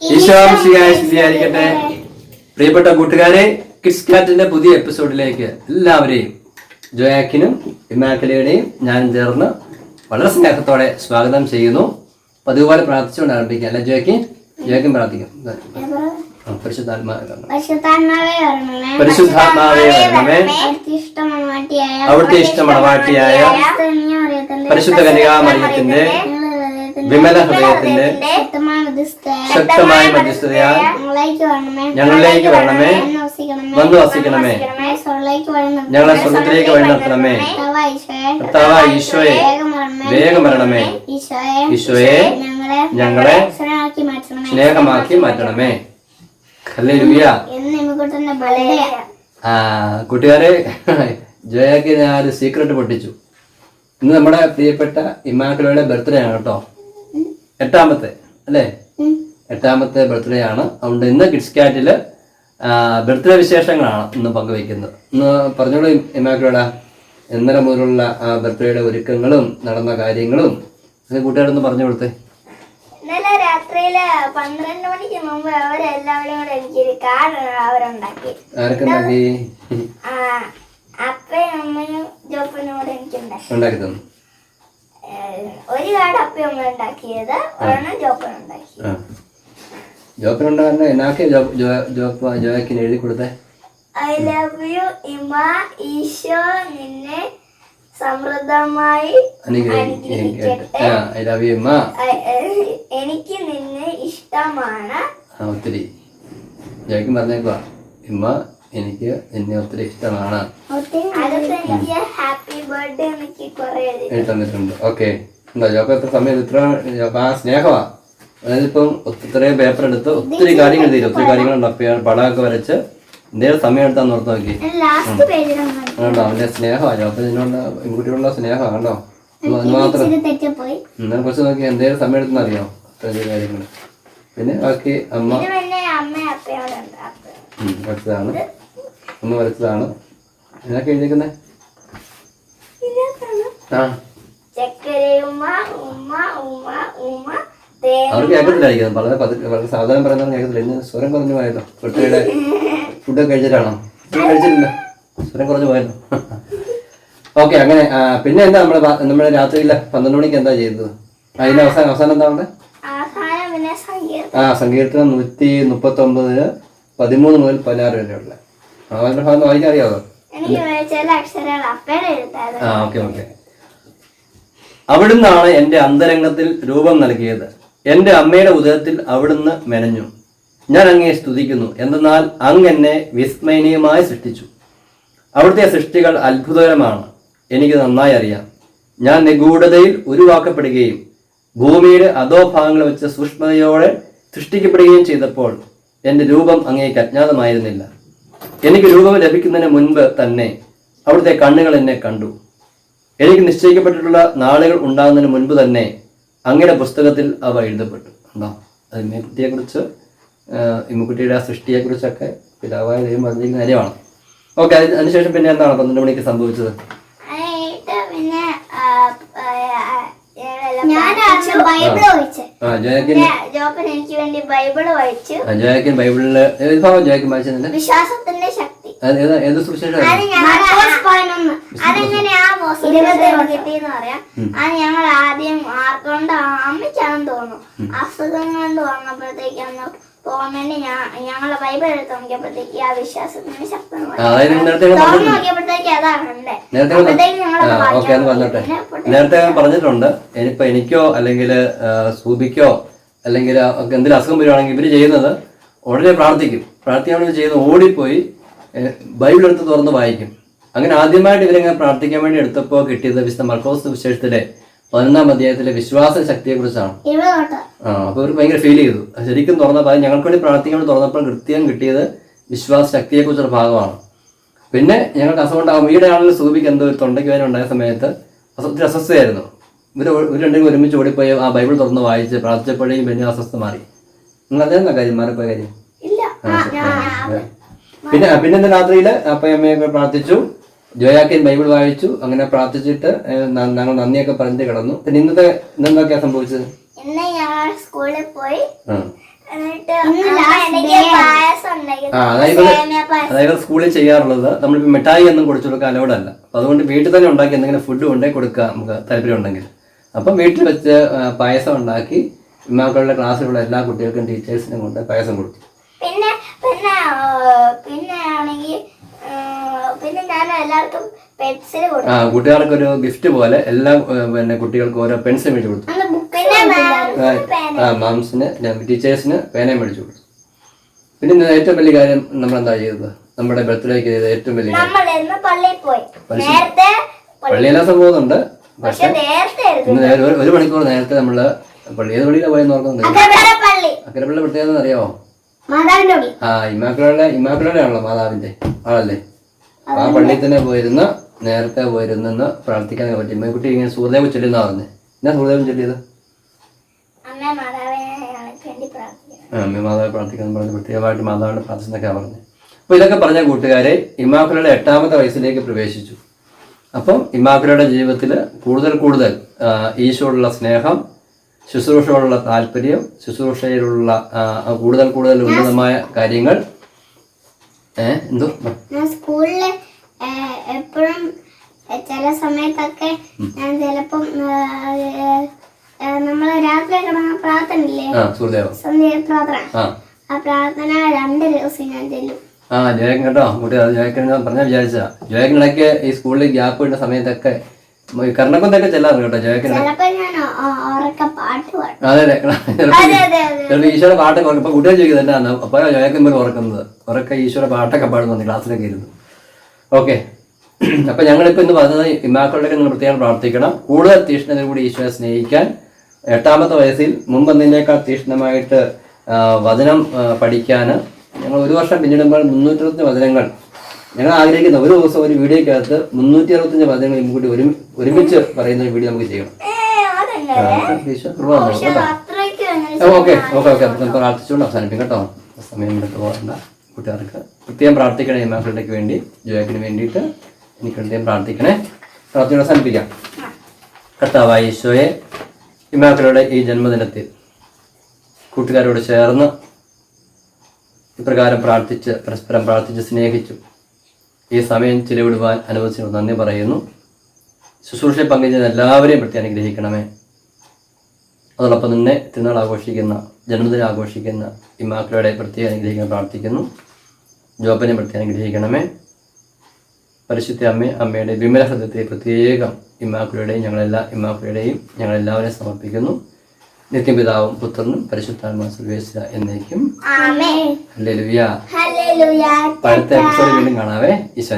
ഈശോംശിയായ സ്ഥിതിയായിരിക്കട്ടെ പ്രിയപ്പെട്ട കൂട്ടുകാരെ കിഡ്സ് കാറ്റിന്റെ പുതിയ എപ്പിസോഡിലേക്ക് എല്ലാവരെയും ജോയാക്കിനും ഇമാക്കലയുടെയും ഞാൻ ചേർന്ന് വളരെ സ്നേഹത്തോടെ സ്വാഗതം ചെയ്യുന്നു. പതിവുപോലെ പ്രാർത്ഥിച്ചുകൊണ്ട് ആരംഭിക്കാം. അല്ലെ ജോയാക്കി? ജോയാക്കും പ്രാർത്ഥിക്കും. പരിശുദ്ധാത്മാവേ വരണമേ. അവിടുത്തെ ഇഷ്ടമണവാട്ടിയായ പരിശുദ്ധ കന്യകാമറിയത്തിന്റെ വിമല ഹൃദയത്തിന്റെ ശക്തമായ മധ്യസ്ഥതയാൽ ഞങ്ങളിലേക്ക് വരണമേ. വന്ന് വസിക്കണമേ. ഞങ്ങളെ സ്വർഗത്തിലേക്ക് വഴി നടത്തണമേ കർത്താവായ ഈശോയെ വേഗം വരണമേ. ഈശോയെ ഞങ്ങളെ സ്നേഹമാക്കി മാറ്റണമേ. അല്ലേ ബലയ ആ കൂട്ടുകാരെ ജയക്ക് ഞാൻ ഒരു സീക്രട്ട് പൊട്ടിച്ചു. ഇന്ന് നമ്മുടെ പ്രിയപ്പെട്ട ഇമാക്കുലയുടെ ബർത്ത്ഡേ ആണ് കേട്ടോ. എട്ടാമത്തെ അല്ലേ? എട്ടാമത്തെ ബർത്ത്ഡേ ആണ്. അതുകൊണ്ട് ഇന്ന് കിഡ്സ് കാറ്റിൽ ബർത്ത്ഡേ വിശേഷങ്ങളാണ് ഇന്ന് പങ്കുവയ്ക്കുന്നത്. ഇന്ന് പറഞ്ഞോളൂ ഇമാക്കുലയുടെ ഇന്നലെ മുതലുള്ള ആ ബർത്ത്ഡേയുടെ ഒരുക്കങ്ങളും നടന്ന കാര്യങ്ങളും. കൂട്ടുകാരൊന്ന് പറഞ്ഞു കൊടുത്തേ. ഇന്നലെ രാത്രിയിൽ പന്ത്രണ്ട് മണിക്ക് മുമ്പ് അവരെല്ലാവരും കൂടെ എനിക്കൊരു കാർ അവരുണ്ടാക്കി. അപ്പയും അമ്മയും ജോപ്പനും കൂടെ എനിക്കുണ്ടാക്കി. ഉണ്ടാക്കി തന്നു. ഒരു കാർഡ് അപ്പയും അമ്മ ഉണ്ടാക്കിയത് ഒരെണ്ണം ജോപ്പൻ ഉണ്ടാക്കി. ആ. ജോപ്പിനുണ്ടാകുന്ന എന്നാക്കെ ജോ ജോ- ജോപ്പ് ജോയക്കിന് എഴുതി കൊടുത്തേ? ഐ ലവ് യു ഇമ ഈശോ നിന്നെ സമൃദ്ധമായി ഐ ലവ് യു ഇമ്മ എനിക്ക് നിന്നെ ഇഷ്ടമാണ്. ഒത്തിരി. ജോയ്ക്കും പറഞ്ഞേക്കുവാ. ഇമ്മ എനിക്ക് എന്നെ ഒത്തിരി ഇഷ്ടമാണ്. അടുത്ത് എനിക്ക് എഴുതി തന്നിട്ടുണ്ട്. ഓക്കെ എന്താ ജോക്ക് എത്ര സമയം? ഇത്ര ജോക്ക് ആ സ്നേഹമാ അതായത് ഇപ്പം ഇത്രയും പേപ്പർ എടുത്ത് ഒത്തിരി കാര്യങ്ങൾ എഴുതി ഒത്തിരി കാര്യങ്ങൾ പടമൊക്കെ വരച്ച് എന്തേലും സമയം എടുത്താന്ന് ഓർത്ത് നോക്കി. കണ്ടോ അവന്റെ സ്നേഹമാണ് ജോക്ക് ഇതിനോട് സ്നേഹമാണ് കണ്ടോ? മാത്രം. എന്നാൽ കുറച്ച് നോക്കി എന്തേലും സമയം എടുത്തെന്നറിയോ അത്രയും കാര്യങ്ങൾ. പിന്നെ ബാക്കി അമ്മ. വരച്ചതാണ്. അമ്മ വരച്ചതാണ്. എന്നൊക്കെ എഴുതിയേക്കുന്നേ? അവർ കേൾക്കുന്നില്ലായിരിക്കും വളരെ പതുക്കെ വളരെ സാധാരണ പറയുന്നവർ കേൾക്കത്തില്ല. ഇന്ന് സ്വരം കുറഞ്ഞു പോയല്ലോ. കുട്ടിയുടെ ഫുഡൊക്കെ കഴിച്ചിട്ടാണോ? കഴിച്ചിട്ടില്ല. സ്വരം കുറഞ്ഞു പോയല്ലോ. ഓക്കെ അങ്ങനെ പിന്നെ എന്താ നമ്മുടെ നമ്മുടെ രാത്രിയിലെ പന്ത്രണ്ട് മണിക്ക് എന്താ ചെയ്തത് അതിന്റെ അവസാനം അവസാനം എന്താ ഉണ്ട് ആ സങ്കീർത്തനം നൂറ്റി മുപ്പത്തി ഒമ്പതിന് പതിമൂന്ന് മുതൽ പതിനാറ് വരെയുള്ള. ആ ഭാഗം വായിക്കാൻ എഴുത്തായിരുന്നു ആ ഓക്കെ ഓക്കെ അവിടുന്നാണ് എന്റെ അന്തരംഗത്തിൽ രൂപം നൽകിയത്. എന്റെ അമ്മയുടെ ഉദരത്തിൽ അവിടുന്ന് മെനഞ്ഞു. ഞാൻ അങ്ങയെ സ്തുതിക്കുന്നു. എന്തെന്നാൽ അങ്ങ് എന്നെ വിസ്മയനീയമായി സൃഷ്ടിച്ചു. അവിടുത്തെ സൃഷ്ടികൾ അത്ഭുതകരമാണ്. എനിക്ക് നന്നായി അറിയാം. ഞാൻ നിഗൂഢതയിൽ ഉരുവാക്കപ്പെടുകയും ഭൂമിയുടെ അധോഭാഗങ്ങൾ വെച്ച് സൂക്ഷ്മതയോടെ സൃഷ്ടിക്കപ്പെടുകയും ചെയ്തപ്പോൾ എന്റെ രൂപം അങ്ങേക്ക് അജ്ഞാതമായിരുന്നില്ല. എനിക്ക് രൂപം ലഭിക്കുന്നതിന് മുൻപ് തന്നെ അവിടുത്തെ കണ്ണുകൾ എന്നെ കണ്ടു. എനിക്ക് നിശ്ചയിക്കപ്പെട്ടിട്ടുള്ള നാളുകൾ ഉണ്ടാകുന്നതിന് മുൻപ് തന്നെ അങ്ങയുടെ പുസ്തകത്തിൽ അവ എഴുതപ്പെട്ടു. ഉണ്ടോ അത് ഇമ്മക്കുട്ടിയെക്കുറിച്ച് ഇമ്മക്കുട്ടിയുടെ ആ സൃഷ്ടിയെക്കുറിച്ചൊക്കെ പിതാവായ ദൈവം പറഞ്ഞിരിക്കുന്ന കാര്യമാണ്. ഓക്കെ അതിന് അതിനുശേഷം പിന്നെ എന്താണ് പന്ത്രണ്ട് മണിക്ക് സംഭവിച്ചത്? ജോയക്കിൻ ജോപ്പൻ എനിക്ക് വേണ്ടി ബൈബിൾ വായിച്ചു. ആ, ജോയക്കിൻ ബൈബിളിൽ വിശ്വാസത്തിന്റെ ഏതാ അത് ഞങ്ങൾ ആദ്യം ആർക്കൊണ്ട് അമ്മയ്ക്കാണെന്ന് തോന്നുന്നു. അസുഖം കൊണ്ട് വന്നപ്പോഴത്തേക്ക് അന്ന് പോകാൻ വേണ്ടി ഞങ്ങളെ ബൈബിൾ എടുത്ത് നോക്കിയപ്പോഴത്തേക്ക് ആ വിശ്വാസത്തിന് ശക്തമായി തുറന്നു നോക്കിയപ്പോഴത്തേക്ക് അതാ നേരത്തെ പറഞ്ഞിട്ടുണ്ട് ഇനിയിപ്പോ എനിക്കോ അല്ലെങ്കിൽ സൂബിക്കോ അല്ലെങ്കിൽ എന്തെങ്കിലും അസുഖം വരുവാണെങ്കിൽ ഇവർ ചെയ്യുന്നത് ഉടനെ പ്രാർത്ഥിക്കും. പ്രാർത്ഥിക്കാൻ വേണ്ടി ചെയ്യുന്നത് ഓടിപ്പോയി ബൈബിൾ എടുത്ത് തുറന്ന് വായിക്കും. അങ്ങനെ ആദ്യമായിട്ട് ഇവരെങ്ങനെ പ്രാർത്ഥിക്കാൻ വേണ്ടി എടുത്തപ്പോൾ കിട്ടിയത് വിശുദ്ധ മർക്കോസ് വിശേഷത്തിലെ പതിനൊന്നാം അധ്യായത്തിലെ വിശ്വാസ ശക്തിയെ കുറിച്ചാണ്. ആ അപ്പൊ അവർക്ക് ഭയങ്കര ഫീൽ ചെയ്തു. ശരിക്കും തുറന്നപ്പോൾ അത് ഞങ്ങൾക്ക് വേണ്ടി പ്രാർത്ഥിക്കാൻ വേണ്ടി തുറന്നപ്പോൾ കൃത്യം കിട്ടിയത് വിശ്വാസ ശക്തിയെ കുറിച്ചൊരു ഭാഗമാണ്. പിന്നെ ഞങ്ങൾക്ക് അസുഖം ഉണ്ടാകും ഈടെ ആണെങ്കിലും സൂപിക്ക് എന്തോ ഒരു തൊണ്ടയ്ക്ക് വേദന ഉണ്ടായ സമയത്ത് അസുഖത്തിൽ അസ്വസ്ഥയായിരുന്നു. ഇവർ ഇവർ രണ്ടും ഒരുമിച്ച് ഓടിപ്പോയി ആ ബൈബിൾ തുറന്ന് വായിച്ച് പ്രാർത്ഥിച്ചപ്പോഴേക്കും പിന്നെ അസ്വസ്ഥ മാറി നിങ്ങൾ അതേ കാര്യം? മാറിപ്പോയ കാര്യം. പിന്നെ പിന്നെ ഇന്ന് രാത്രിയിൽ അപ്പയമ്മയൊക്കെ പ്രാർത്ഥിച്ചു. ജോയാക്കിൻ ബൈബിൾ വായിച്ചു. അങ്ങനെ പ്രാർത്ഥിച്ചിട്ട് ഞങ്ങൾ നന്ദിയൊക്കെ പറഞ്ഞ് കിടന്നു. പിന്നെ ഇന്നത്തെ ഇന്നെന്തൊക്കെയാ സംഭവിച്ചത്? ഇന്ന് ഞങ്ങൾ സ്കൂളിൽ പോയി. എന്നിട്ട് അമ്മ എനിക്ക് പായസം ഉണ്ടാക്കി. അതായത് അതായത് സ്കൂളിൽ ചെയ്യാറുള്ളത് നമ്മളിപ്പോ മിഠായി ഒന്നും കൊടുത്തു കൊടുക്കാൻ അലോഡല്ല അപ്പോൾ അതുകൊണ്ട് വീട്ടിൽ തന്നെ ഉണ്ടാക്കി എന്തെങ്കിലും ഫുഡ് കൊണ്ടേ കൊടുക്കുക നമുക്ക് താല്പര്യം ഉണ്ടെങ്കിൽ. അപ്പം വീട്ടിൽ വെച്ച് പായസം ഉണ്ടാക്കി. മക്കളുടെ ക്ലാസ്സിലുള്ള എല്ലാ കുട്ടികൾക്കും ടീച്ചേഴ്സിനും കൊണ്ട് പായസം കൊടുത്തു. പിന്നെ പിന്നെ ആ, പിന്നെ ആണെങ്കിൽ പിന്നെ ഞാൻ എല്ലാവർക്കും പെൻസിൽ കൊടുക്കും. ആ കുട്ടികൾക്ക് ഒരു ഗിഫ്റ്റ് പോലെ എല്ലാ പിന്നെ കുട്ടികൾക്ക് ഓരോ പെൻസിൽ മേടിച്ചു കൊടുത്തു ആ മാംസിന് ടീച്ചേഴ്സിന് പേനയും മേടിച്ചു കൊടുത്തു പിന്നെ ഏറ്റവും വലിയ കാര്യം നമ്മൾ എന്താ ചെയ്തത്? നമ്മുടെ ബർത്ത്ഡേക്ക് ചെയ്ത ഏറ്റവും വലിയ കാര്യം. നമ്മൾ ഇന്ന് പള്ളിയിൽ പോയി. നേരത്തെ പള്ളി- പള്ളിയെല്ലാം സംഭവമുണ്ട്. പക്ഷെ ഒരു- മണിക്കൂർ നേരത്തെ നമ്മൾ പള്ളി ഏത് പള്ളിയിലാണ് പോയെന്ന് ഓർക്കുന്നുണ്ട്? അക്കരപ്പള്ളി പ്രത്യേകത അറിയാമോ ആ ഇമാക്കളുടെ ഇമാക്കളുടെ ആണല്ലോ മാതാവിന്റെ ആളല്ലേ ആ പള്ളിയിൽ തന്നെ പോയിരുന്ന് നേരത്തെ പോയിരുന്നെന്ന് പ്രാർത്ഥിക്കാൻ പറ്റി. ഇമ്മക്കുട്ടി ഇങ്ങനെ സൂര്യദേവ് ചൊല്ലുന്ന പറഞ്ഞത് എന്നാ സൂര്യദേവൻ ചൊല്ലിയത്? അമ്മ മാതാവ് പ്രാർത്ഥിക്കാൻ പറഞ്ഞ് പ്രത്യേകമായിട്ട് മാതാവിന്റെ പ്രാർത്ഥനയൊക്കെ പറഞ്ഞത് അപ്പോൾ ഇതൊക്കെ പറഞ്ഞ കൂട്ടുകാരെ ഇമാക്കളുടെ എട്ടാമത്തെ വയസ്സിലേക്ക് പ്രവേശിച്ചു. അപ്പം ഇമാക്കളുടെ ജീവിതത്തിൽ കൂടുതൽ കൂടുതൽ ഈശോടുള്ള സ്നേഹം ശുശ്രൂഷയോടുള്ള താല്പര്യം ശുശ്രൂഷയിലുള്ള കൂടുതൽ കൂടുതൽ ഉന്നതമായ കാര്യങ്ങൾ. എന്തോ? ഞാൻ എപ്പോഴും ചില സമയത്തൊക്കെ ഞാൻ ചിലപ്പം നമ്മൾ രാത്രി കിടന്ന പ്രാർത്ഥന. ആ. പ്രാർത്ഥന രണ്ട് ദിവസം ഞാൻ ചെല്ലും. ആ ജയക്കൻ കേട്ടോ കൂട്ടി ജയക്കൻ പറഞ്ഞാൽ വിചാരിച്ചാ ജയക്കനിടയ്ക്ക് ഈ സ്കൂളിൽ ഗ്യാപ്പ് ഇടുന്ന സമയത്തൊക്കെ കർണക്കൊന്തൊക്കെ ചെല്ലാറ് കേട്ടോ പാടും. അതെ അതെ. ഈശോയുടെ പാട്ടൊക്കെ ഉറക്കും ഇപ്പൊ കുട്ടികൾ ചോദിക്കുന്നത് തന്നെയാണ് അപ്പോൾ ജയക്കൻ പോലും ഉറക്കുന്നത്? ഉറക്കെ ഈശോയുടെ പാട്ടൊക്കെ പാടുന്നു ക്ലാസ്സിലൊക്കെ ഇരുന്നു. ഓക്കെ. അപ്പൊ ഞങ്ങളിപ്പോ ഇന്ന് പറഞ്ഞത് ഇമാക്കളുടെ നിങ്ങൾ പ്രത്യേകം പ്രാർത്ഥിക്കണം. കൂടുതൽ തീഷ്ണതയോടുകൂടി ഈശോയെ സ്നേഹിക്കാൻ എട്ടാമത്തെ വയസ്സിൽ മുമ്പെന്നതിനേക്കാൾ തീഷ്ണമായിട്ട് വചനം പഠിക്കാൻ ഞങ്ങൾ ഒരു വർഷം പിന്നിടുമ്പോൾ മുന്നൂറ്റി വചനങ്ങൾ ഞങ്ങൾ ആഗ്രഹിക്കുന്ന ഒരു ദിവസം ഒരു വീഡിയോക്കകത്ത് മുന്നൂറ്റി അറുപത്തഞ്ച് പദങ്ങൾ ഇങ്ങോട്ട് ഒരു ഒരുമിച്ച് പറയുന്ന ഒരു വീഡിയോ നമുക്ക് ചെയ്യണം. Okay okay okay. നമുക്ക് പ്രാർത്ഥിച്ചുകൊണ്ട് അവസാനിപ്പിക്കും കേട്ടോ. സമയം എടുത്ത് പോകണ്ട. കൂട്ടുകാർക്ക് പ്രത്യേകം പ്രാർത്ഥിക്കണേ മക്കളുടെ വേണ്ടി ജോയക്കിന് വേണ്ടിയിട്ട് എനിക്ക് പ്രത്യേകം പ്രാർത്ഥിക്കണേ. പ്രാർത്ഥന അവസാനിപ്പിക്കാം. കർത്താവായ ഈശോയെ ഇമാക്കളുടെ ഈ ജന്മദിനത്തിൽ കൂട്ടുകാരോട് ചേർന്ന് ഇപ്രകാരം പ്രാർത്ഥിച്ച് പരസ്പരം പ്രാർത്ഥിച്ച് സ്നേഹിച്ചു. ഈ സമയം ചിലവിടുവാൻ അനുവദിച്ചു നന്ദി പറയുന്നു. ശുശ്രൂഷയിൽ പങ്കുചെയ്യുന്ന എല്ലാവരെയും പ്രത്യേകം അനുഗ്രഹിക്കണമേ. അതോടൊപ്പം തന്നെ തിരുനാൾ ആഘോഷിക്കുന്ന ജന്മദിനം ആഘോഷിക്കുന്ന ഇമാക്കളുടെ പ്രത്യേക അനുഗ്രഹിക്കാൻ പ്രാർത്ഥിക്കുന്നു. ജോബിനെ പ്രത്യേകം അനുഗ്രഹിക്കണമേ. പരിശുദ്ധ അമ്മ അമ്മയുടെ വിമല ഹൃദയത്തെ പ്രത്യേകം ഇമാക്കളുടെയും ഞങ്ങളെല്ലാ ഇമാക്കളുടെയും ഞങ്ങളെല്ലാവരെയും സമർപ്പിക്കുന്നു. നിത്യപിതാവും പുത്രനും പരിശുദ്ധാത്മാ സുവേശ എന്നേക്കും. അടുത്ത എപ്പിസോഡ് വീണ്ടും കാണാവേ. ഈശോ